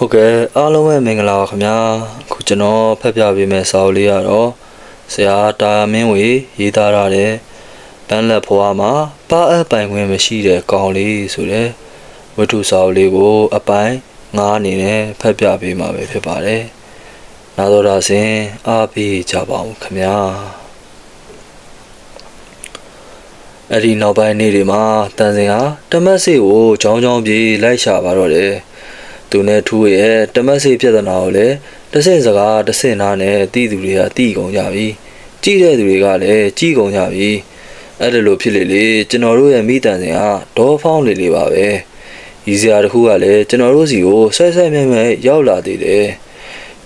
ဟုတ်ကဲ့အားလုံးပဲမင်္ဂလာပါခင်ဗျာအခုကျွန်တော်ဖတ်ပြပေးမယ့်စာအုပ်လေးကတော့ဆရာတာယာမင်းဝေရေးသားထားတဲ့ပန်းလက်ဖွားမှာပါအပ်ပိုင်ခွင့်မရှိတဲ့ကောင်လေးဆိုတဲ့ဝတ္ထုစာအုပ်လေးကိုအပိုင်း9အနေနဲ့ဖတ်ပြပေးမှာပဲဖြစ်ပါတယ်နာတော်တာစဉ်အားပေးကြပါဦးခင်ဗျာအဲ့ဒီနောက်ပိုင်းနေ့တွေမှာတန်စင်ဟာတမတ်စေကိုကြောင်းကြောင်းပြေးလိုက်ရှာပါတော့တယ် သူနဲ့ထူးရဲ့တမတ်စေပြဿနာကိုလည်းတစ်ဆင့်စကားတစ်ဆင့်နားနဲ့တီးသူတွေကတီးကုန်ကြပြီကြည့်တဲ့သူတွေကလည်းကြည့်ကုန်ကြပြီအဲ့ဒါလိုဖြစ်လေလေကျွန်တော်တို့ရဲ့မိတန်စင်ဟာဒေါ်ဖောင်းလေးလေးပါပဲရီစရာတစ်ခုကလည်းကျွန်တော်တို့စီကိုဆွဲဆွဲမြဲမြဲရောက်လာသေးတယ်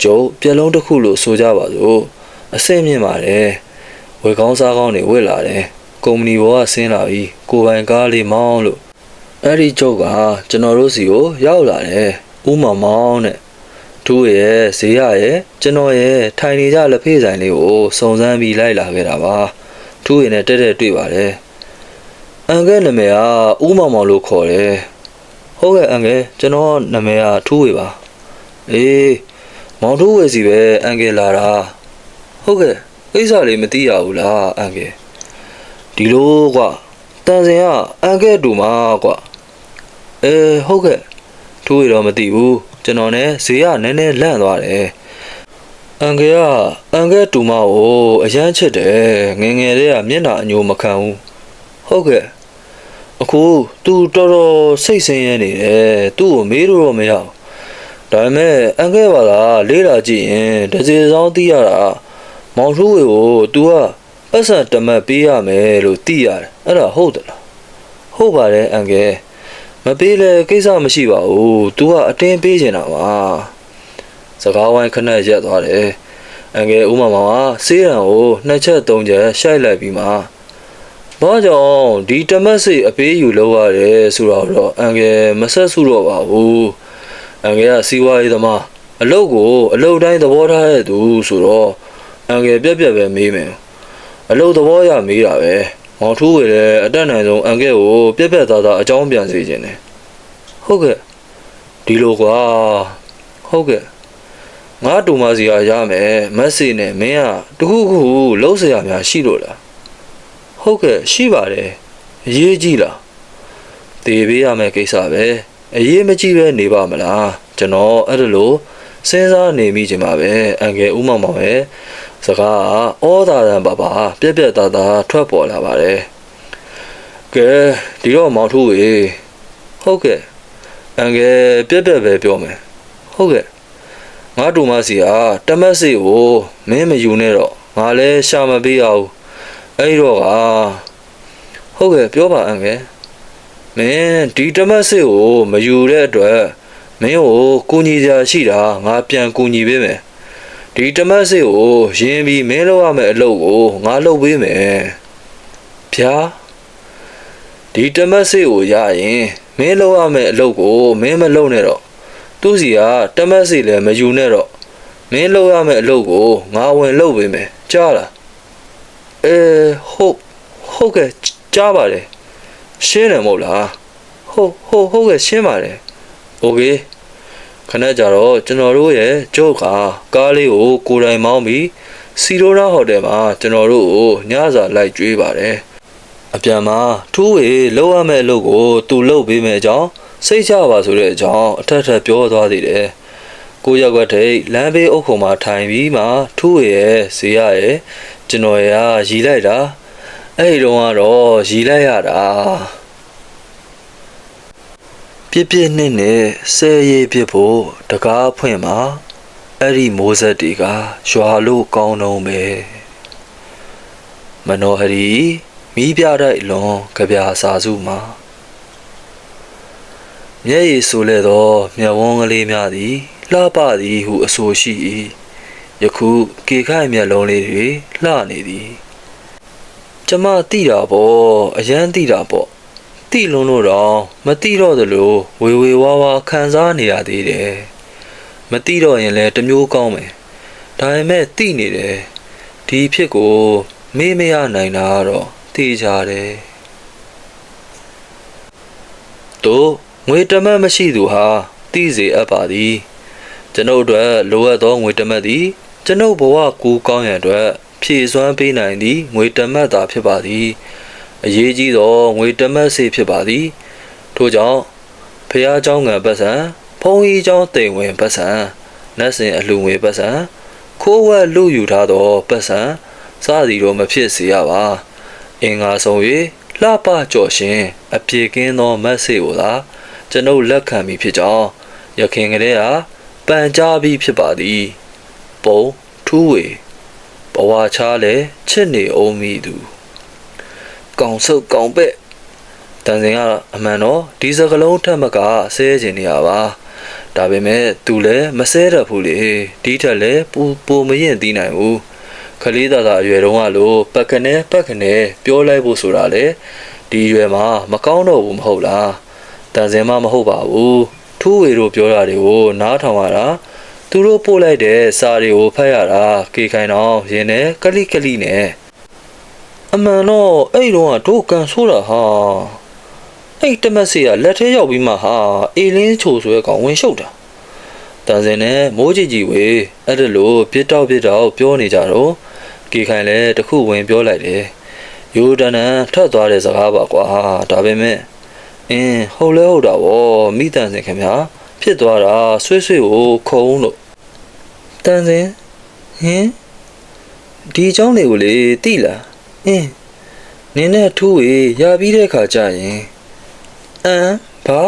ကျုပ်ပြက်လုံးတစ်ခုလို့ဆိုကြပါစို့အဆင့်မြင့်ပါတယ်ဝေကောင်းစားကောင်းတွေဝစ်လာတယ်ကုမ္ပဏီဘောကဆင်းလာပြီးကိုယ်ပိုင်ကားလေးမောင်းလို့အဲ့ဒီကျုပ်ကကျွန်တော်တို့စီကိုရောက်လာတယ် ဥမမောင်းတဲ့သူ့ရဲ့ဈေးရရဲ့ကျွန်တော်ရဲ့ထိုင်နေကြလက်ဖေးဆိုင်လေးကိုစုံစမ်းပြီးလိုက်လာခဲ့တာပါသူ့ရဲ့နဲ့တက်တက်တွေ့ပါတယ်အန်ကဲနာမည်ကဥမမောင်လို့ခေါ်တယ်ဟုတ်ကဲ့အန်ကဲကျွန်တော်နာမည်ကထူးဝေပါအေးမောင်ထူးဝေစီပဲအန်ကဲလာတာဟုတ်ကဲ့ကိစ္စလေးမသိရဘူးလားအန်ကဲဒီလိုကွာတန်စင်ကအန်ကဲတူမှာကွာအဲဟုတ်ကဲ့ ထိုးရတော့မသိဘူးကျွန်တော်နဲ့ဈေးကနည်းနည်းလန့်သွားတယ်အန်ကဲကအန်ကဲတူမကိုအရန်ချစ်တယ်ငယ်ငယ်လေးကမျက်နှာအညိုမခံဘူးဟုတ်ကဲ့အခုသူတော်တော်စိတ်ဆင်းရဲနေတယ်သူ့ကိုမေးလို့တော့မရဘူးဒါပေမဲ့အန်ကဲပါလားလေးလာကြည့်ရင်ဒဇယ်ဆောင်သိရတာမောင်ထိုးဝေကို तू ကပတ်စံတမတ်ပေးရမယ်လို့သိရတယ်အဲ့ဒါဟုတ်တယ်လားဟုတ်ပါတယ်အန်ကယ် မပေးလဲကိစ္စမရှိပါဘူး तू ကအတင်းပေးချင်တာပါစကားဝိုင်းခဏရက်သွားတယ်အန်ကယ်ဦးမမောင်ကစေးရန်ကိုနှစ်ချက်သုံးချက်ရှိုက်လိုက်ပြီးမှဘာကြောင့်ဒီတမတ်စိတ်အပေးယူလောက်ရတယ်ဆိုတော့တော့အန်ကယ်မဆက်စုတော့ပါဘူးအန်ကယ်ကစီးပွားရေးသမားအလုပ်ကိုအလုပ်တိုင်းသဘောထားတဲ့သူဆိုတော့အန်ကယ်ပြက်ပြက်ပဲမေးမယ်အလုတ်သဘောရမေးတာပဲ မောင်ထူးဝေလည်းအတက်နိုင်ဆုံးအန်ကဲကိုပြက်ပြက်သားသားအကြောင်းပြန်စေခြင်းတယ်ဟုတ်ကဲ့ဒီလိုကွာဟုတ်ကဲ့ငါတူမစီကရမယ်မက်ဆေနဲ့မင်းကတခုခုလုံးစရာများရှိလို့လားဟုတ်ကဲ့ရှိပါတယ်အရေးကြီးလားတည်ပေးရမယ်ကိစ္စပဲအရေးမကြီးပဲနေပါမလားကျွန်တော်အဲ့ဒါလို့စဉ်းစားနေမိချင်ပါပဲအန်ကဲဥမမောင်ရဲ့ စကားကဩသာတန်ပါပါပြက်ပြက်သားသားထွက်ပေါ်လာပါတယ်ကဲဒီတော့မောင်ထူးရေဟုတ်ကဲ့အန်ကယ်ပြက်ပြက်ပဲပြောမယ်ဟုတ်ကဲ့ငါတူမစီကတမတ်စီကိုမင်းမယူနဲ့တော့ငါလည်းရှာမပေးရဘူးအဲ့တော့ကဟုတ်ကဲ့ပြောပါအန်ကယ်မင်းဒီတမတ်စီကိုမယူတဲ့အတွက်မင်းကိုကူညီစရာရှိတာငါပြန်ကူညီပေးမယ် ဒီတမတ်စစ်ကိုရင်းပြီးမင်းလုပ်ရမယ့်အလုပ်ကိုငါလုပ်ပေးမယ်။ဗျာဒီတမတ်စစ်ကိုရရင်မင်းလုပ်ရမယ့်အလုပ်ကိုမင်းမလုပ်နဲ့တော့သူစီကတမတ်စစ်လည်းမယူနဲ့တော့မင်းလုပ်ရမယ့်အလုပ်ကိုငါဝင်လုပ်ပေးမယ်ကြားလား။အဲဟုတ်ဟုတ်ကဲ့ကြားပါတယ်။ရှင်းတယ်မဟုတ်လား။ဟုတ်ဟုတ်ဟုတ်ကဲ့ရှင်းပါတယ်။ Okay ခဏကြတော့ကျွန်တော်တို့ရဲ့ကျုပ်ကကားလေးကိုကိုယ်တိုင်မောင်းပြီးစီရိုရာဟိုတယ်မှာကျွန်တော်တို့ကိုညစာလိုက်ကျွေးပါတယ်အပြန်မှာထူးဝေလောက်ရမယ့်အလုပ်ကိုသူလုပ်ပေးမယ်အကြောင်းစိတ်ချပါဆိုတဲ့အကြောင်းအထက်ထပ်ပြောသွားသေးတယ်ကိုရက်ွက်ထိတ်လမ်းဘေးအုပ်ခုံမှာထိုင်ပြီးမှထူးဝေရဲ့ဇေရရဲ့ကျွန်တော်ရရီလိုက်တာအဲ့ဒီတော့ကတော့ရီလိုက်ရတာ ပြစ်ပြစ်နှစ်နဲ့ဆဲရေးပြစ်ဖို့တကားဖွင့်မှာအဲ့ဒီမိုးဆက်တွေကရွာလို့ကောင်းတော့ပဲမနောဟရီမိပြတိုက်လွန်ကြပြာစာစုမှာမျက်ရည်ဆိုလဲတော့မျက်ဝန်းကလေးများသည်လှပသည်ဟုအဆိုရှိ၏ယခုကေခိုင်မျက်လုံးလေးတွေလှနေသည်ကျမတိတာပေါ့အရန်တိတာပေါ့ တိလုံးလို့တော့မတိတော့သလိုဝေဝေဝါဝါခံစားနေရသေးတယ်မတိတော့ရင်လည်းတစ်မျိုးကောင်းမယ်ဒါပေမဲ့တိနေတယ်ဒီဖြစ်ကိုမေးမရနိုင်တာကတော့သိကြတယ်တို့ငွေတမတ်မရှိသူဟာတိစေအပ်ပါသည်ကျွန်ုပ်အတွက်လိုအပ်သောငွေတမက်သည်ကျွန်ုပ်ဘဝကူကောင်းရန်အတွက်ဖြည့်စွမ်းပေးနိုင်သည့်ငွေတမက်သာဖြစ်ပါသည် အရေးကြီးသောငွေတမက်စေဖြစ်ပါသည်ထို့ကြောင့်ဖះเจ้าငံပတ်စံဖုံးကြီးเจ้าတိမ်ဝင်ပတ်စံနတ်စင်အလှငွေပတ်စံခိုးဝက်လူယူထားသောပတ်စံစသည်တို့မဖြစ်စေရပါအင်္ဂါဆုံး၍လှပကြော်ရှင်အပြေကင်းသောမတ်စေကိုသာကျွန်ုပ်လက်ခံမိဖြစ်ကြောင်းရခင်ကလေးဟာပန်ကြားပြီးဖြစ်ပါသည်ပုံထူးဝေဘဝချားလဲချစ်နေအောင်မိသူ ကောင်ဆုပ်ကောင်ပဲ့တန်စင်ကအမှန်တော့ဒီစကလုံးထက်မကဆဲကျင်နေရပါဒါပေမဲ့သူလည်းမဆဲတတ်ဘူးလေဒီထက်လည်းပူပူမရင်သိနိုင်ဘူးခလေးသာသာအရွယ်တုန်းကလို့ပတ်ခနဲ့ပတ်ခနဲ့ပြောလိုက်ဖို့ဆိုတာလေဒီအရွယ်မှာမကောင်းတော့ဘူးမဟုတ်လားတန်စင်မမဟုတ်ပါဘူးထူးဝေတို့ပြောတာတွေကိုနားထောင်ရတာသူတို့ပို့လိုက်တဲ့စာတွေကိုဖတ်ရတာကေခိုင်တော့ရင်းနဲ့ကလိကလိနဲ့ အမှန်တော့အဲ့တော့ကတို့ကန်ဆိုးတာဟာအဲ့တမက်စီကလက်ထဲရောက်ပြီးမှဟာအေလင်းချိုဆွဲကောင်ဝင်ရှုပ်တာတန်စင်နဲ့မိုးကြည့်ကြည့်ဝေအဲ့ဒါလို့ပြစ်တော့ပြစ်တော့ပြောနေကြတော့ကေခိုင်လည်းတခုဝင်ပြောလိုက်တယ်ယူဒန်နန်ထွက်သွားတဲ့စကားပါကွာဒါပေမဲ့အင်းဟုတ်လဲဟုတ်တာဗောမိတန်စင်ခင်ဗျာဖြစ်သွားတာဆွေးဆွေးကိုခုံလို့တန်စင်ဟင်ဒီအကြောင်းတွေကိုလေသိလား အင်းနင်းနဲ့ထူးဝေရပြီးတဲ့ခါကျရင်အမ်ဘာ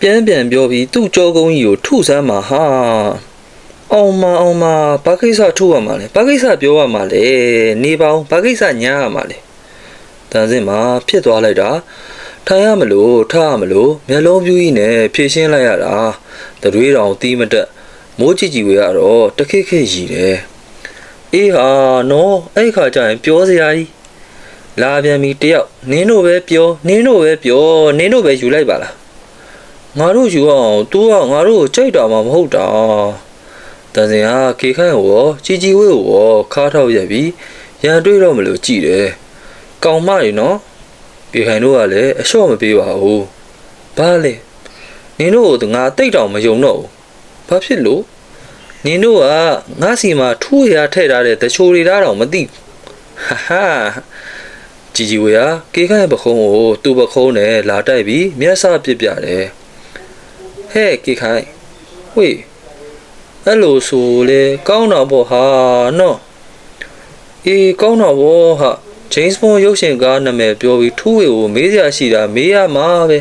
ပြန်ပြန်ပြောပြီးသူ့ကြောကုန်းကြီးကိုထုဆမ်းမှာဟာအောင်မအောင်မဘာကိစ္စထုရမှာလဲဘာကိစ္စပြောရမှာလဲနေပေါင်းဘာကိစ္စညားရမှာလဲတန်စင်မှာဖြစ်သွားလိုက်တာထိုင်ရမလို့ထားရမလို့မျက်လုံးပြူးကြီးနဲ့ဖြည့်ရှင်းလိုက်ရတာတရွေးတောင်တီးမတက်မိုးကြည့်ကြည့်ဝေရတော့တခိခိရည်တယ် အေးဟာနော်အဲ့ခါကျရင်ပြောစရာကြီးလာပြန်ပြီတယောက်နင်းတို့ပဲပြောနင်းတို့ပဲပြောနင်းတို့ပဲယူလိုက်ပါလားငါတို့ယူအောင် तू ကငါတို့ကိုကြိုက်တာမှမဟုတ်တာတန်စင်ဟာခေခိုင်းကိုရောជីជីဝေးကိုရောခါထောက်ရက်ပြီးရန်တွေးတော့မလို့ကြည်တယ်ကောင်မတွေနော်ခေခိုင်းတို့ကလည်းအလျှော့မပေးပါဘူးဘာလဲနင်တို့ကငါတိတ်တောင်မယုံတော့ဘူးဘာဖြစ်လို့ နင်တို့ကငါစီမှာထူးရထည့်ထားတဲ့တချိုတွေသားတောင်မသိဘူးဟာဟာជីជីဝေဟာကေခိုင်းပခုံးကိုသူ့ပခုံးနဲ့လာတိုက်ပြီးမျက်စပစ်ပြတယ်ဟဲ့ကေခိုင်းဝေးအဲ့လိုဆိုလေကောင်းတော့ပေါ့ဟာနော်အေးကောင်းတော့ပေါ့ဟာဂျိမ်းစ်ဘွန်ရုပ်ရှင်ကားနာမည်ပြောပြီးထူးဝေကိုမေးစရာရှိတာမေးရမှာပဲ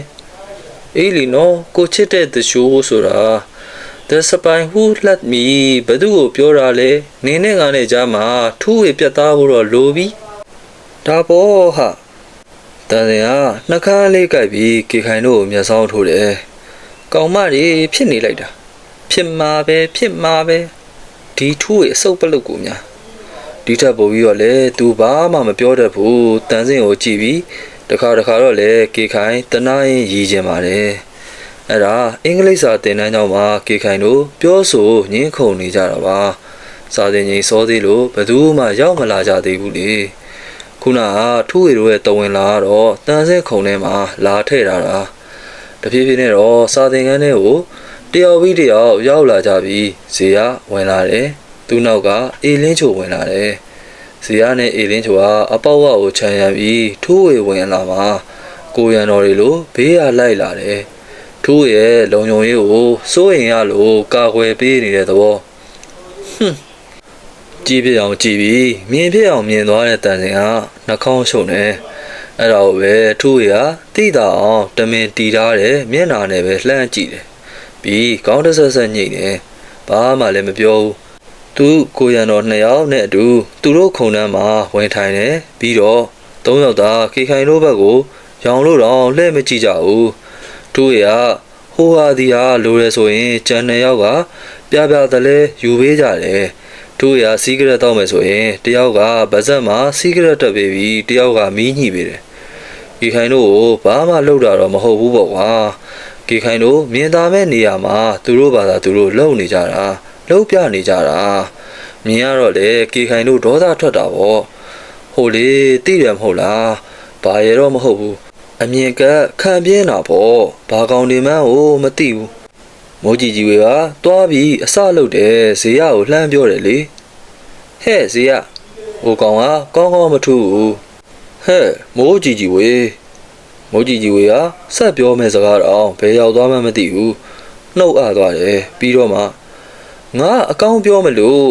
အေးလီနော်ကိုချစ်တဲ့တရှိုးဆိုတာ The spy who let me ဘသူကိုပြောတာလဲနင်းနဲ့ငါနဲ့ကြားမှာထူးဝေပြတ်သားဖို့တော့လိုပြီဒါပေါ့ဟာတန်စင်ကနှကန်းလေးကြိုက်ပြီးကေခိုင်တို့ကိုမျက်စောင်းထိုးတယ်ကောင်မတွေဖြစ်နေလိုက်တာဖြစ်မှာပဲဖြစ်မှာပဲဒီထူးဝေအစုပ်ပလုတ်ကိုများဒီထက်ပိုပြီးတော့လေသူဘာမှမပြောတတ်ဘူးတန်စင်ကိုကြည့်ပြီးတခါတခါတော့လေကေခိုင်တနာရင်ရည်ကျင်ပါတယ် အဲ့ဒါအင်္ဂလိပ်စာသင်တန်းကျောင်းမှာကေခိုင်တို့ပြောဆိုညင်းခုန်နေကြတာပါစာသင်ကြီးစောသေးလို့ဘယ်သူမှရောက်မလာကြသေးဘူးလေခုနကထူးဝေတို့ရဲ့တဝင်လာတော့တန်ဆဲခုံထဲမှာလာထည့်ထားတာတဖြည်းဖြည်းနဲ့တော့စာသင်ခန်းထဲကိုတယောက်ပြီးတယောက်ရောက်လာကြပြီးဇေယဝင်လာတယ်သူနောက်ကအေလင်းချိုဝင်လာတယ်ဇေယနဲ့အေလင်းချိုကအပေါက်ဝကိုခြံရံပြီးထူးဝေဝင်လာမှာကိုရန်တော်တွေလိုဘေးရလိုက်လာတယ် ထူးရဲ့လုံုံရေးကိုစိုးရင်ရလို့ကာကွယ်ပေးနေတဲ့သဘောဟွန်းကြည့်ပြအောင်ကြည့်ပြီးမြင်ပြအောင်မြင်သွားတဲ့တန်စင်ကနှာခေါင်းရှုံနေအဲ့ဒါကိုပဲထူးရတိတာအောင်တမင်တီထားတဲ့မျက်နာနဲ့ပဲလှမ်းကြည့်တယ်ပြီးကောင်းတဆဆညိတ်တယ်ဘာမှလည်းမပြောဘူးသူကိုရန်တော်နှစ်ယောက်နဲ့အတူသူတို့ခုံတန်းမှာဝင်ထိုင်တယ်ပြီးတော့သုံးယောက်သာခေခိုင်တို့ဘက်ကိုရောင်လို့တော့လှည့်မကြည့်ကြဘူး ထူးရဟိုဟာဒီဟာလိုရဲဆိုရင်ကျန်နှစ်ယောက်ကပြပြတလဲယူပေးကြတယ်သူရစီးကရက်တောက်မယ်ဆိုရင်တယောက်ကဗဇက်မှာစီးကရက်တက်ပေးပြီးတယောက်ကမီးညှိပေးတယ်။ဒီခိုင်တို့ကိုဘာမှလှုပ်တာတော့မဟုတ်ဘူးပေါ့ကွာ။ဒီခိုင်တို့မြင်သာမဲ့နေရာမှာသူတို့ဘာသာသူတို့လှုပ်နေကြတာလှုပ်ပြနေကြတာမြင်ရတော့လေကေခိုင်တို့ဒေါသထွက်တာပေါ့။ဟိုလေသိတယ်မဟုတ်လား။ဘာရတော့မဟုတ်ဘူး။ အမြင်ကခံပြင်းတာပေါ့။ဘာကောင်ဒီမန်းကိုမသိဘူး။မိုးကြီးကြီးဝေကတွားပြီးအစလုပ်တယ်ဇေယကိုလှမ်းပြောတယ်လေဟဲ့ဇေယဟိုကောင်ကကောင်းကောင်းမထူဘူးဟဲ့မိုးကြီးကြီးဝေမိုးကြီးကြီးဝေကဆက်ပြောမဲ့စကားတော့ဘယ်ရောက်သွားမှမသိဘူးနှုတ်အပ်သွားတယ်ပြီးတော့မှငါအကောင်းပြောမလို့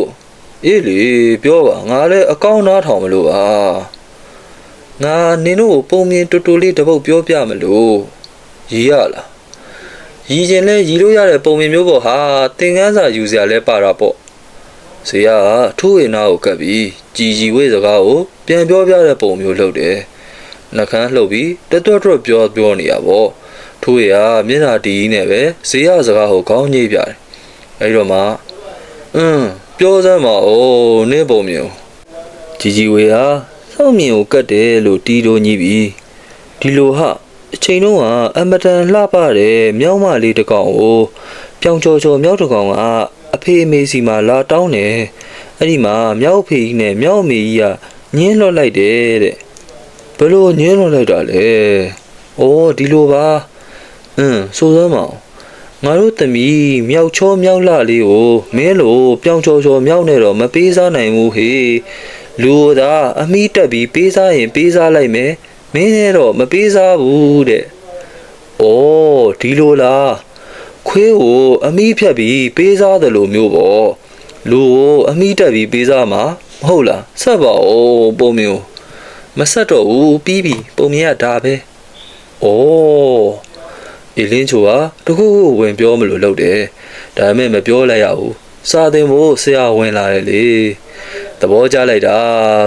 အေးလေပြောပါငါလည်းအကောင်းနားထောင်မလို့ပါ ငါနင်တို့ကိုပုံမြင်တူတူလေးတစ်ပုတ်ပြောပြမလို့ရီရလားရီကျင်လဲရီလို့ရတဲ့ပုံမြင်မျိုးပေါ့ဟာသင်ကန်းစာယူစရာလဲပါတာပေါ့ဇေယကထိုးရင်နာကိုကပ်ပြီးကြည်ကြီးဝေးစကားကိုပြန်ပြောပြတဲ့ပုံမျိုးလုပ်တယ်နှကန်းလှုပ်ပြီးတွတ်တွတ်တွတ်ပြောပြောနေရပေါ့ထိုးရမျက်နှာတီးနဲ့ပဲဇေယစကားကိုခေါင်းညိတ်ပြတယ်အဲ့တော့မှအင်းပြောစမ်းပါဦးနင်းပုံမျိုးကြည်ကြီးဝေးဟာ စောင့်မြင်ကိုကတ်တယ်လို့တီးတိုးညိပြီးဒီလိုဟာအချိန်တုန်းကအမတန်လှပတဲ့မြောက်မလေးတစ်ကောင်ကိုပြောင်ချော်ချော်မြောက်တစ်ကောင်ကအဖေအမေစီမှာလာတောင်းတယ်အဲ့ဒီမှာမြောက်ဖေကြီးနဲ့မြောက်အမေကြီးကညင်းလွတ်လိုက်တယ်တဲ့ဘယ်လိုညင်းလွတ်လိုက်တာလဲဩဒီလိုပါအင်းစိုးစမ်းမအောင်ငါတို့သမီးမြောက်ချောမြောက်လှလေးကိုမင်းလိုပြောင်ချော်ချော်မြောက်နေတော့မပေးစားနိုင်ဘူးဟေ လူသာအမိတက်ပြီးပေးစားရင်ပေးစားလိုက်မယ်မင်းနဲ့တော့မပေးစားဘူးတဲ့။အိုးဒီလိုလား။ခွေးကိုအမိဖြတ်ပြီးပေးစားတယ်လို့မျိုးပေါ့။လူကိုအမိတက်ပြီးပေးစားမှာမဟုတ်လား။ဆက်ပါဦးပုံမျိုး။မဆက်တော့ဘူးပြီးပြီပုံမြင်ကဒါပဲ။အိုးအီလင်းချိုကတခုခုဝင်ပြောမလို့လုပ်တယ်။ဒါပေမဲ့မပြောလိုက်ရဘူး။စာသင်ဖို့ဆရာဝင်လာတယ်လေ။ သဘောကျလိုက်တာ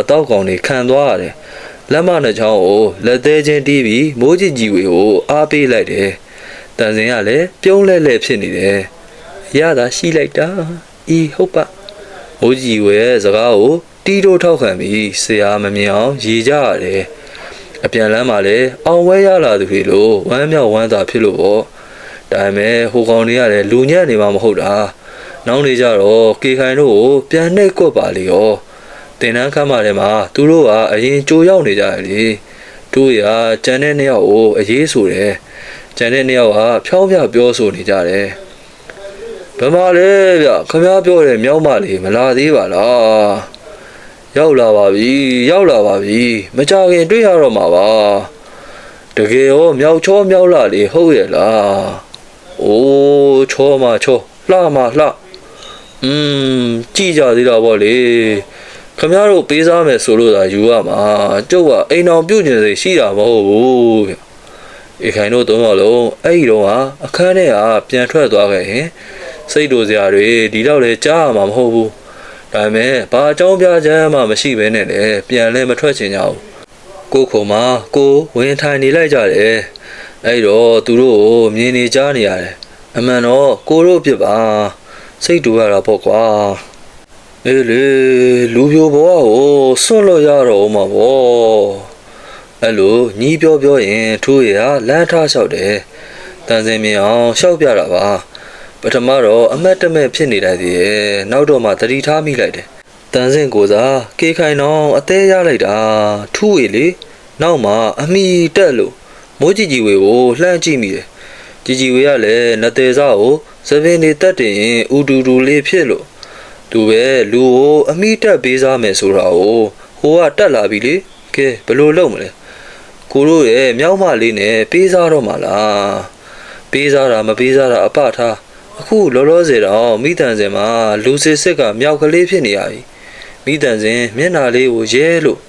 တောက်ကောင်တွေခံသွားရတယ်။လက်မနှစ်ချောင်းကိုလက်သေးချင်းတီးပြီးမိုးကြည့်ကြည့်ဝေကိုအားပေးလိုက်တယ်။တန်စင်ကလည်းပြုံးလဲလဲဖြစ်နေတယ်။ရတာရှိလိုက်တာ။ဤဟုတ်ပါ။မိုးကြည့်ဝေရဲ့စကားကိုတီးတို့ထောက်ခံပြီးဆရာမမြင်အောင်ရေကြရတယ်။အပြန်လမ်းမှာလည်းအောင်ဝဲရလာသူတွေလို့ဝမ်းမြောက်ဝမ်းသာဖြစ်လို့ပေါ့။ဒါပေမဲ့ဟိုကောင်တွေကလည်းလူညံ့နေမှာမဟုတ်တာ။ နောက်နေကြတော့ကေခိုင်တို့ကိုပြန်နှိပ်ကွက်ပါလေရော။တင်တန်းခမ်းမထဲမှာသူတို့ကအရင်ကြိုရောက်နေကြတယ်လေသူရကျန်တဲ့နှစ်ယောက်ကိုအရေးဆိုတယ်ကျန်တဲ့နှစ်ယောက်ကဖြောင်းပြပြောဆိုနေကြတယ်ဘယ်မှာလဲဗျခမ ्या ပြောတယ်မြောက်မလေးမလာသေးပါလားရောက်လာပါပြီရောက်လာပါပြီမကြခင်တွေ့ရတော့မှာပါတကယ်ရောမြောက်ချောမြောက်လာလေဟုတ်ရဲ့လားအိုးချောမချောလှမလှ อืมကြည့်ကြသေးတာပေါ့လေခမရတို့ပေးစားမယ်ဆိုလို့သာယူရမှာကျုပ်ကအိမ်တော်ပြုတ်နေစေရှိတာမဟုတ်ဘူးဗျအေခိုင်တို့သုံးယောက်လုံးအဲ့ဒီတော့ကအခန်းထဲကပြန်ထွက်သွားခဲ့ရင်စိတ်တို့စရာတွေဒီတော့လေကြားရမှာမဟုတ်ဘူးဒါပေမဲ့ဘာအကြောင်းပြချက်မှမရှိဘဲနဲ့လေပြန်လဲမထွက်ချင်ကြဘူးကိုခုံမှာကိုဝင်ထိုင်နေလိုက်ကြတယ်အဲ့တော့သူတို့ကိုမြင်နေကြနေရတယ်အမှန်တော့ကိုတို့ဖြစ်ပါ စိတ်တူရတာပေါ့ကွာအေးလေလူပြိုဘဝကိုစွန့်လို့ရတော့မှာပေါ့အဲ့လိုညီးပြောပြောရင်ထိုးရလမ်းထားလျှောက်တယ်တန်စင်မြင်အောင်လျှောက်ပြတာပါပထမတော့အမတ်တမဲ့ဖြစ်နေလိုက်သေးရဲ့နောက်တော့မှသတိထားမိလိုက်တယ်တန်စင်ကိုစားကေခိုင်တော့အသေးရလိုက်တာထူးရလေနောက်မှအမိတက်လို့မိုးကြည့်ကြည့်ဝေကိုလှမ်းကြည့်မိတယ် ကြည်ကြည်ဝေကလည်းနသေးစားကိုသပင်နေတက်တင်ရင်ဥတူတူလေးဖြစ်လို့သူပဲလူကိုအမိတက်ပေးစားမယ်ဆိုတာကိုဟိုကတက်လာပြီလေကဲဘယ်လိုလုပ်မလဲကိုတို့ရဲ့မြောက်မလေးနဲ့ပေးစားတော့မှာလားပေးစားတာမပေးစားတာအပထားအခုလောလောဆယ်တော့မိတန်စင်မှာလူစစ်စစ်ကမြောက်ကလေးဖြစ်နေရပြီမိတန်စင်မျက်နှာလေးကိုရဲလို့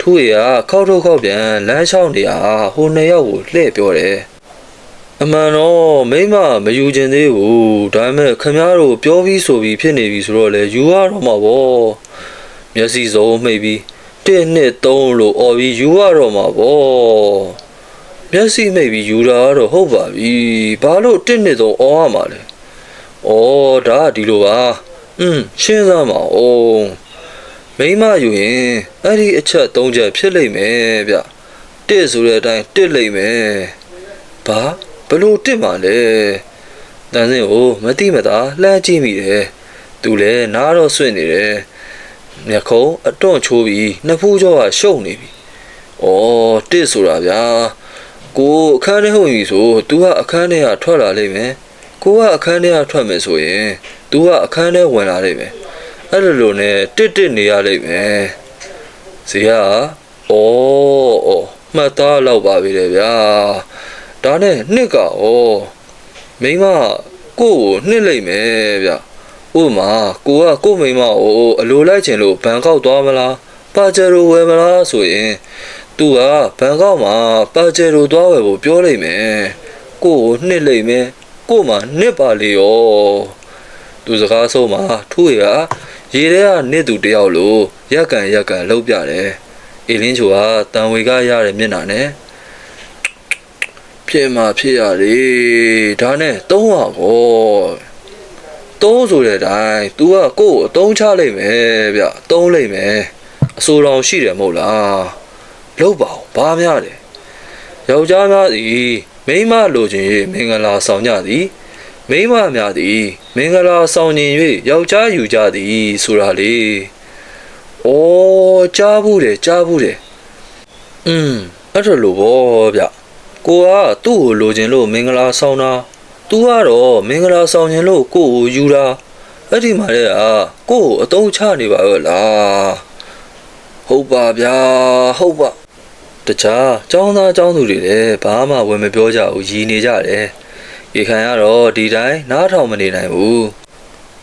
ထူးရခောက်ထုတ်ခောက်ပြန်လမ်းလျှောက်နေရဟိုနှစ်ယောက်ကိုလှည့်ပြောတယ် အမှန်တော့မိမမယူခြင်းသေးဘူးဒါပေမဲ့ခမ ्या တို့ပြောပြီးဆိုပြီးဖြစ်နေပြီဆိုတော့လေယူရတော့မှာပေါ့မျက်စိစုံမှိတ်ပြီး1နှစ်3လို့អော်ပြီးယူရတော့မှာပေါ့မျက်စိမှိတ်ပြီးယူတာကတော့ဟုတ်ပါပြီဘာလို့1နှစ်3អော်ရမှာလဲဩဒါကဒီလိုပါอืมရှင်းစားပါဦးမိမယူရင်အဲ့ဒီအချက်3ချက်ဖြစ်လိမ့်မယ်ဗျတစ်ဆိုတဲ့အတိုင်းတစ်လိမ့်မယ်ဘာ ဘ လို့တစ်မှလဲတန်စင်ကိုမတိမတာလှမ်းကြည့်မိတယ်သူလည်းနားတော့ဆွင့်နေတယ်မျက်ခုံးအတွန့်ချိုးပြီးနှစ်ဖူးကြောကရှုပ်နေပြီဩတစ်ဆိုတာဗျာကိုအခန်းထဲဟုတ်ပြီဆို तू ကအခန်းထဲကထွက်လာလိမ့်မယ်ကိုကအခန်းထဲကထွက်မယ်ဆိုရင် तू ကအခန်းထဲဝင်လာလိမ့်မယ်အဲ့လိုလိုနဲ့တစ်တစ်နေရလိမ့်မယ်ဇေယျကအော်အော်မှတ်သားလောက်ပါပြီလေဗျာ ဒါနဲ့နှစ်ကဩမိန်းမကိုယ့်ကိုနှစ်လိုက်မယ်ဗျဥပမာကိုကကိုယ့်မိန်းမကိုအလိုလိုက်ချင်လို့ဘန်ကောက်သွားမလားပါဂျယ်ရိုဝယ်မလားဆိုရင်သူကဘန်ကောက်မှာပါဂျယ်ရိုသွားဝယ်ဖို့ပြောလိုက်မယ်ကိုယ့်ကိုနှစ်လိုက်မယ်ကို့မှာနှစ်ပါလေရောသူစကားဆုံးမှာထူးရကရေထဲကနှစ်သူတယောက်လိုရက်ကန်ရက်ကန်လှုပ်ပြတယ်အေလင်းချိုကတန်ဝေကရတဲ့မျက်နှာနဲ့ ဖြစ်မှာဖြစ်ရတယ်ဒါနဲ့သုံးပါကောသုံးဆိုတဲ့အတိုင်း तू ကကိုယ့်ကိုအသုံးချလိုက်မယ်ဗျအသုံးလိုက်မယ်အဆိုတော်ရှိတယ်မဟုတ်လား လောက်ပါအောင်ဘာများလဲယောက်ျားများသည်မိန်းမလိုချင်၍မင်္ဂလာဆောင်ကြသည်မိန်းမများသည်မင်္ဂလာဆောင်ခြင်း၍ယောက်ျားယူကြသည်ဆိုတာလေဩကြားဘူးတယ်ကြားဘူးတယ်อืมအဲ့ဒါလိုပေါ့ဗျ ကိုကသူ့ကိုလိုချင်လို့မင်္ဂလာဆောင်တာ तू ကတော့မင်္ဂလာဆောင်ခြင်းလို့ကိုယ့်ကိုယူတာအဲ့ဒီမှာလေအာကိုယ့်ကိုအတုံးချနေပါရဲ့လား ဟုတ်ပါဗျာဟုတ်ပါတခြားចောင်းသားចောင်းသူတွေလည်းဘာမှဝင်မပြောကြဘူးရည်နေကြတယ်ရေခံရတော့ဒီတိုင်းနားထောင်မနေနိုင်ဘူး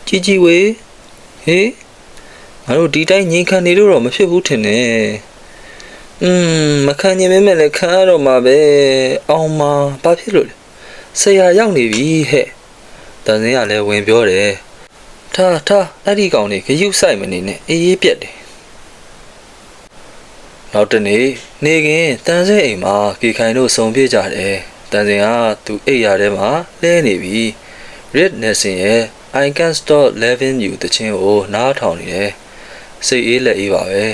ជីជីဝေဟေးငါတို့ဒီတိုင်းငြိမ်ခံနေလို့တော့မဖြစ်ဘူးထင်တယ် อืมမခံနိုင်မဲမဲ့လည်းခံရတော့မှာပဲအောင်မဘာဖြစ်လို့လဲဆရာရောက်နေပြီဟဲ့တန်စင်းကလည်းဝင်ပြောတယ်ထားထားအဲ့ဒီကောင်လေးခရုစိုက်မနေနဲ့အေးအေးပြက်တယ်နောက်တနေ့နေကင်းတန်စင်းအိမ်မှာကေခိုင်တို့စုံပြကြတယ်တန်စင်ကသူအိပ်ရာထဲမှာလဲနေပြီ Red Nelson ရဲ့ I Can Stop Loving You တခြင်းကိုနားထောင်နေတယ်စိတ်အေးလက်အေးပါပဲ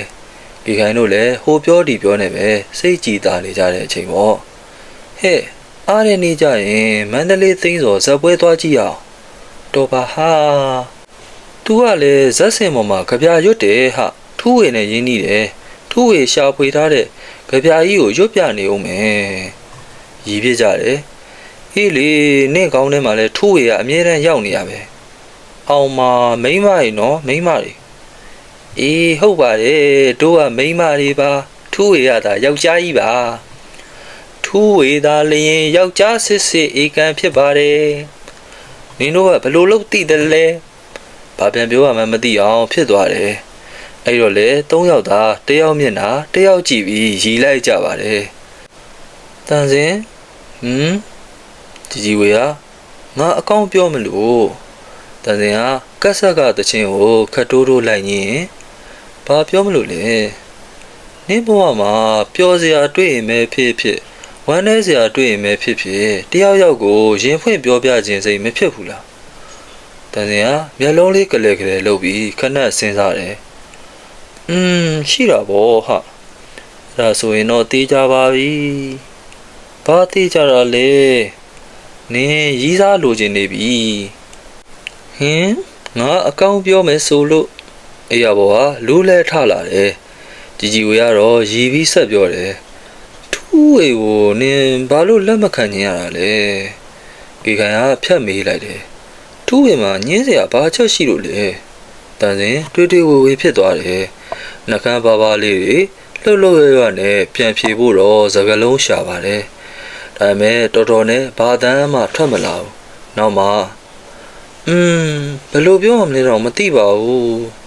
ကေခိုင်တို့လည်းဟိုပြောဒီပြောနေပဲစိတ်ကြည်တာနေကြတဲ့အချိန်ပေါ့ဟဲ့အားရနေကြရင်မန္တလေးသိန်းစော်ဇက်ပွဲသွားကြည့်အောင်တော်ပါဟာသူကလည်းဇက်စင်ပေါ်မှာကြပြရွတ်တယ်ဟာထူးဝေနဲ့ရင်းနှီးတယ်ထူးဝေရှာဖွေထားတဲ့ကြပြာကြီးကိုရွတ်ပြနေအောင်မယ်ရည်ပြကြတယ်အေးလေနင့်ကောင်းထဲမှာလဲထူးဝေကအမြဲတမ်းရောက်နေရပဲအောင်မမိမ့်မကြီးနော်မိမ့်မကြီး အေးဟုတ်ပါတယ်တို့ကမိမ့်မကြီးပါထူးဝေကသာယောက်ျားကြီးပါထူးဝေသာလျင်ယောက်ျားစစ်စစ်အေကန်ဖြစ်ပါတယ်နင်တို့ကဘယ်လိုလုပ်သိတယ်လဲဘာပြန်ပြောရမှန်းမသိအောင်ဖြစ်သွားတယ်အဲ့တော့လေ၃ယောက်သာတယောက်မျက်နှာတယောက်ကြည့်ပြီးရီလိုက်ကြပါတယ်တန်စင်ဟမ်ជីជីဝေကငါအကောင့်ပြောမလို့တန်စင်ကကက်ဆက်ကတချင်းကိုခတ်တိုးတိုးလိုက်ရင် ဘာပြောမလို့လဲနင်းဘဝမှာပျော်စရာတွေ့ရင်ပဲဖြစ်ဖြစ်ဝမ်းနည်းစရာတွေ့ရင်ပဲဖြစ်ဖြစ်တယောက်ယောက်ကိုရင်ဖွင့်ပြောပြခြင်းစိတ်မဖြစ်ဘူးလားတန်စင်ကမျက်လုံးလေးကလေးကလေးလှုပ်ပြီးခဏစဉ်းစားတယ်อืมရှိတာဗောဟာအဲ့ဒါဆိုရင်တော့တေးကြပါပြီဘာတေးကြတာလဲနင်းရီးစားလိုချင်နေပြီဟင်ငါအကောင့်ပြောမယ်ဆိုလို့ အေးရဘောဟာလူးလဲထလာတယ်ជីជីဝေကတော့ရီးပြီးဆက်ပြောတယ်ထူးဝေကိုနင်းဘာလို့လက်မခံချင်ရတာလဲကေခိုင်ကဖြတ်မေးလိုက်တယ်ထူးဝေမှာညင်းစရာဘာချက်ရှိလို့လဲတန်စင်တွေးတွေးဝေဝေဖြစ်သွားတယ် နှကန်းပါပါလေးတွေလှုပ်လှုပ်ရွရွနဲ့ပြန်ဖြေဖို့တော့စကလုံးရှာပါတယ်။ဒါပေမဲ့တော်တော်နဲ့ဘာတမ်းမှထွက်မလာဘူး။နောက်မှอืมဘယ်လိုပြောမှမလဲတော့မသိပါဘူး။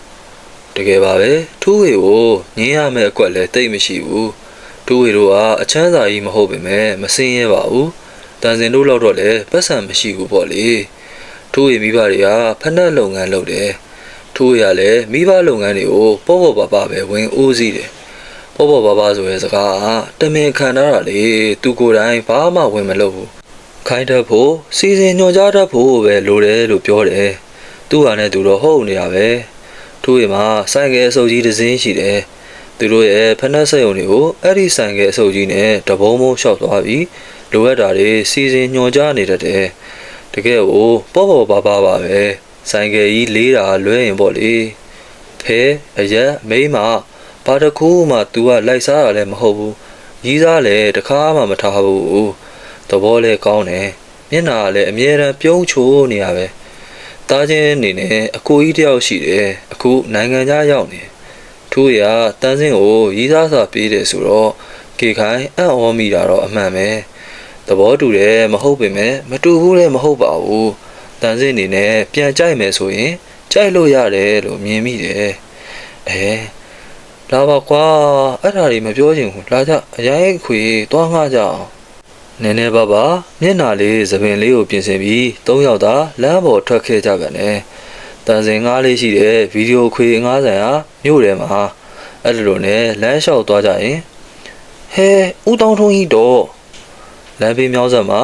တကယ်ပါပဲထူးဝေကိုငင်းရမယ့်အကွက်လည်းတိတ်မရှိဘူး။ထူးဝေတို့ကအချမ်းသာကြီးမဟုတ်ပေမဲ့မစင်းရဲပါဘူး။တန်စင်တို့လောက်တော့လည်းပတ်စံမရှိဘူးပေါ့လေ။ထူးဝေမိဘတွေကဖက်နှက်လုပ်ငန်းလုပ်တယ်။ထိုးရလဲမိဘလုပ်ငန်းတွေကိုပေါ့ပေါ့ပါပါပဲဝင်ဦးစီးတယ်ပေါ့ပေါ့ပါပါဆိုရဲစကားကတမင်ခံထားတာလေသူကိုယ်တိုင်ဘာမှဝင်မလုပ်ဘူးခိုင်းတတ်ဖို့စီစဉ်ညွှန်ကြားတတ်ဖို့ပဲလိုတယ်လို့ပြောတယ်သူ့ဟာနဲ့သူတော့ဟုတ်နေရပဲ ထိုးရမှာဆိုင်ကယ်အစုပ်ကြီးတစ်စင်းရှိတယ်သူတို့ရဲ့ဖက်နှက်ဆက်ယုံတွေကိုအဲ့ဒီဆိုင်ကယ်အစုပ်ကြီးနဲ့တဘုံဘုံလျှောက်သွားပြီးလိုအပ်တာတွေစီစဉ်ညွှန်ကြားနေတတ်တယ်တကယ်ကိုပေါ့ပေါ့ပါပါပါပဲဆိုင်ကယ်ကြီးလေးတာလွဲရင်ပေါ့လေဖဲအရက်မိန်းမဘာတစ်ခုမှ तू ကလိုက်စားရလည်းမဟုတ်ဘူးရီးစားလည်းတခါမှမထားဘူးသဘောလည်းကောင်းတယ်မျက်နှာကလည်းအမြဲတမ်းပြုံးချိုးနေရပဲ တားချင်းအနေနဲ့အကိုကြီးတယောက်ရှိတယ်အခုနိုင်ငံခြားရောက်နေတယ်သူရတန်းစင်းကိုရီးစားစာပေးတယ်ဆိုတော့ကေခိုင်အံ့ဩမိတာတော့အမှန်ပဲသဘောတူတယ်မဟုတ်ပေမဲ့မတူဘူးလည်းမဟုတ်ပါဘူးတန်းစင်းအနေနဲ့ပြန်ကြိုက်မယ်ဆိုရင်ကြိုက်လို့ရတယ်လို့မြင်မိတယ်အဲလာပါကွာအဲ့ဒါတွေမပြောချင်ဘူးလာကြအရင်ခွေသွားငှကြအောင် နည်းနည်းပါးပါမျက်နှာလေးသပင်လေးကိုပြင်ဆင်ပြီး၃ယောက်သာလမ်းပေါ်ထွက်ခဲ့ကြပြန်တယ်တန်စင်ငားလေးရှိတဲ့ဗီဒီယိုခွေငားဆိုင်ဟာမြို့ထဲမှာအဲ့လိုလိုနဲ့လမ်းလျှောက်သွားကြရင်ဟဲဦးတောင်းထုံးကြီးတော့လမ်းဘေးမြောင်းဆက်မှာ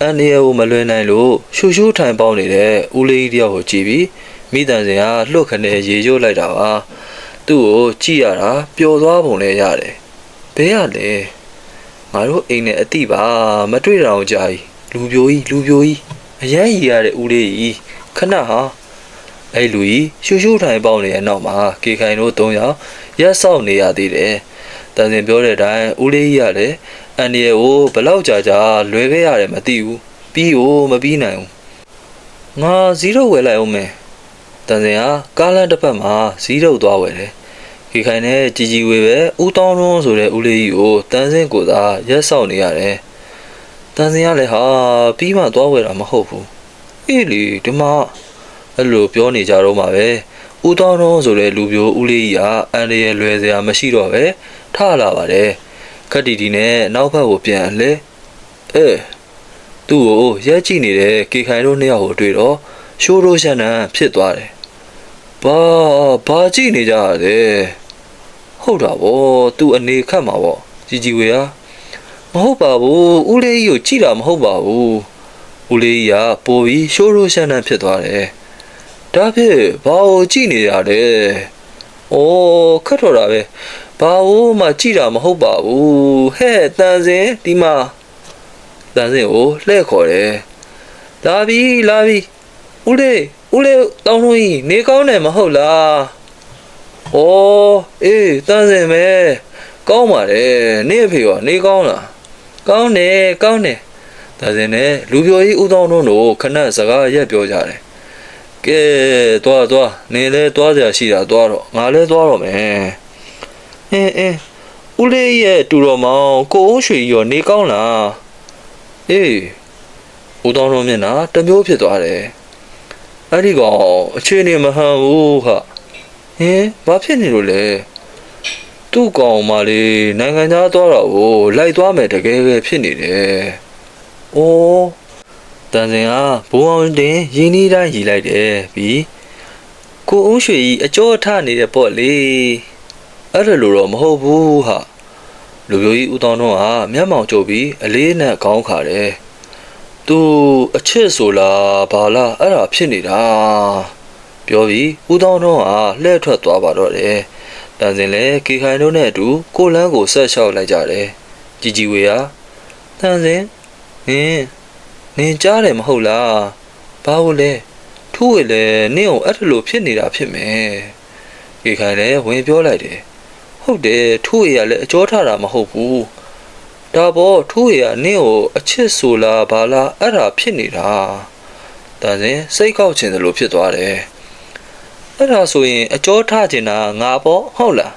အန်ဒီယကိုမလွင်နိုင်လို့ရှူရှူထိုင်ပေါက်နေတဲ့ဦးလေးကြီးတယောက်ကိုကြည့်ပြီးမိတန်စင်ကလှုပ်ခနဲ့ရေကျိုးလိုက်တာပါသူ့ကိုကြည့်ရတာပျော်သွားပုံလည်းရတယ်ဘဲရလဲ ငါတို့အိမ်နဲ့အတိပါမတွေ့တာအောင်ကြာကြီးလူပြိုကြီးလူပြိုကြီးအရန်ကြီးရတဲ့ဦးလေးကြီးခဏဟာအဲ့လူကြီးရှူရှူထိုင်ပေါက်နေတဲ့နောက်မှာကေခိုင်တို့၃ယောက်ရက်ဆောက်နေရသေးတယ်တန်စင်ပြောတဲ့အတိုင်းဦးလေးကြီးကလည်းအန်ဒီယကိုဘလောက်ကြာကြာလွယ်ခဲ့ရတယ်မသိဘူးပြီးကိုမပြီးနိုင်ဘူးငါဇီးတော့ဝယ်လိုက်အောင်မယ်တန်စင်ကကားလမ်းတစ်ဖက်မှာဇီးတော့သွားဝယ်တယ် ခေခိုင်နဲ့ជីជីဝေပဲဦးတောင်းတွန်းဆိုတဲ့ဦးလေးကြီးကိုတန်စင်ကိုသာရက်ဆောက်နေရတယ်တန်စင်ကလည်းဟာပြီးမှသွားဝယ်တာမဟုတ်ဘူးအေးလေဒီမှာအဲ့လိုပြောနေကြတော့မှာပဲဦးတောင်းတွန်းဆိုတဲ့လူပြိုဦးလေးကြီးကအန်ဒီရဲ့လွယ်စရာမရှိတော့ပဲထလာပါတယ်ခက်တီတီနဲ့နောက်ဘက်ကိုပြန်လဲအဲသူ့ကိုရက်ကြည့်နေတဲ့ကေခိုင်တို့နှစ်ယောက်ကိုတွေ့တော့ရှိုးရိုးရှန်နန်ဖြစ်သွားတယ်ဘာဘာကြည့်နေကြရလဲ ဟုတ်တာဗောသူအနေခတ်မှာဗောជីជីဝေဟာမဟုတ်ပါဘူးဦးလေးကြီးကိုကြည့်တာမဟုတ်ပါဘူးဦးလေးကြီးကပိုပြီးရှိုးရိုးရှန်နန်ဖြစ်သွားတယ်ဒါဖြစ်ဘာကိုကြည့်နေရလဲအိုးခတ်တော်တာပဲဘာလို့မှကြည့်တာမဟုတ်ပါဘူးဟဲ့တန်စင်ဒီမှာတန်စင်ကိုလှဲ့ခေါ်တယ်လာပြီလာပြီဦးလေးဦးလေးတောင်းလို့ကြီးနေကောင်းတယ်မဟုတ်လား ဩအေးတန်စင်ပဲကောင်းပါတယ်နေအဖေရောနေကောင်းလားကောင်းတယ်ကောင်းတယ်တန်စင်နဲ့လူပြိုကြီးဦးတောင်းတို့ခဏစကားရက်ပြောကြတယ်ကဲသွားသွားနေလဲသွားစရာရှိတာသွားတော့ငါလဲသွားတော့မယ်အင်းအင်းဦးလေးရဲ့တူတော်မောင်ကိုအုံးရွှေကြီးရောနေကောင်းလားအေးဦးတောင်းတော်မျက်နှာတစ်မျိုးဖြစ်သွားတယ်အဲ့ဒီကောင်အခြေအနေမဟန်ဘူးဟာ ဟင်ဘာဖြစ်နေလို့လဲသူ့ကောင်မလေးနိုင်ငံသားသွားတော့ကိုလိုက်သွားမယ်တကယ်ပဲဖြစ်နေတယ်အိုးတန်စင်ကဘိုးအောင်တင်ရင်းနှီးတိုင်းရီလိုက်တယ်ပြီးကိုအုံးရွှေကြီးအကျော်ထနေတဲ့ပေါ့လေအဲ့ဒါလိုတော့မဟုတ်ဘူးဟာလူမျိုးကြီးဦးတောင်းတော့ဟာမျက်မှောင်ကျုပ်ပြီးအလေးနဲ့ခေါင်းခါတယ်သူအချစ်ဆိုလားဘာလားအဲ့ဒါဖြစ်နေတာ ပြောပြီးဦးတောင်းတော့ဟာလှည့်ထွက်သွားပါတော့တယ်တန်စင်လည်းကေခိုင်တို့နဲ့အတူကိုလန်းကိုဆက်လျှောက်လိုက်ကြတယ်ជីជីဝေဟာတန်စင်နင်းနင်းကြားတယ်မဟုတ်လားဘာလို့လဲထူးရလေနင်းကိုအဲ့ဒါလိုဖြစ်နေတာဖြစ်မယ်ကေခိုင်လည်းဝင်ပြောလိုက်တယ်ဟုတ်တယ်ထူးရလည်းအကျော်ထတာမဟုတ်ဘူးဒါပေါ်ထူးရနင့်ကိုအချစ်ဆိုလားဘာလားအဲ့ဒါဖြစ်နေတာဒါစဉ်စိတ်ကောက်ချင်တယ်လို့ဖြစ်သွားတယ် အဲ့ဒါဆိုရင်အကျော်ထချင်တာငါပေါ့ဟုတ်လား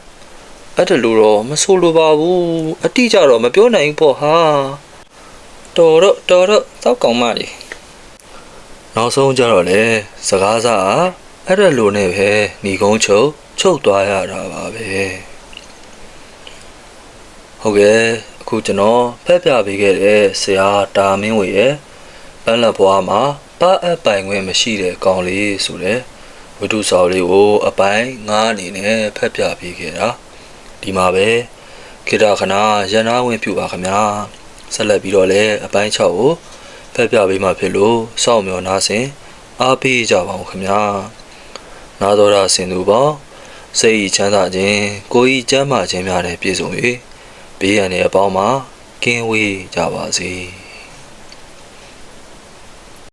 အဲ့ဒါလို့တော့မဆိုလိုပါဘူးအတိအကျတော့မပြောနိုင်ဘူးပေါ့ဟာတော်တော့တော်တော့တောက်ကောင်မကြီးနောက်ဆုံးကြတော့လေစကားစားအဲ့ဒါလိုနဲ့ပဲหนีကုန်းချုပ်ချုပ်သွားရတာပါပဲဟုတ်ကဲ့အခုကျွန်တော်ဖက်ပြပေးခဲ့တဲ့ဆရာတာမင်းဝေရဲ့ပန်းလက်ဘွားမှာပအပ်ပိုင်ခွင့်မရှိတဲ့ကောင်လေးဆိုတဲ့ ဝတ္ထုစာလေးကိုအပိုင်း9အနေနဲ့ဖက်ပြပေးခဲ့တာဒီမှာပဲခေတ္တခဏရန်နာဝင်ပြုပါခင်ဗျာဆက်လက်ပြီးတော့လည်းအပိုင်း6ကိုဖက်ပြပေးမှဖြစ်လို့စောင့်မျှော်နားဆင်အားပေးကြပါဦးခင်ဗျာနာတော်ရာဆင်သူပေါင်းစိတ်ဤချမ်းသာခြင်းကိုယ်ဤကျမ်းမာခြင်းများနဲ့ပြည့်စုံ၍ဘေးရန်တွေအပေါင်းမှာကင်းဝေးကြပါစေ။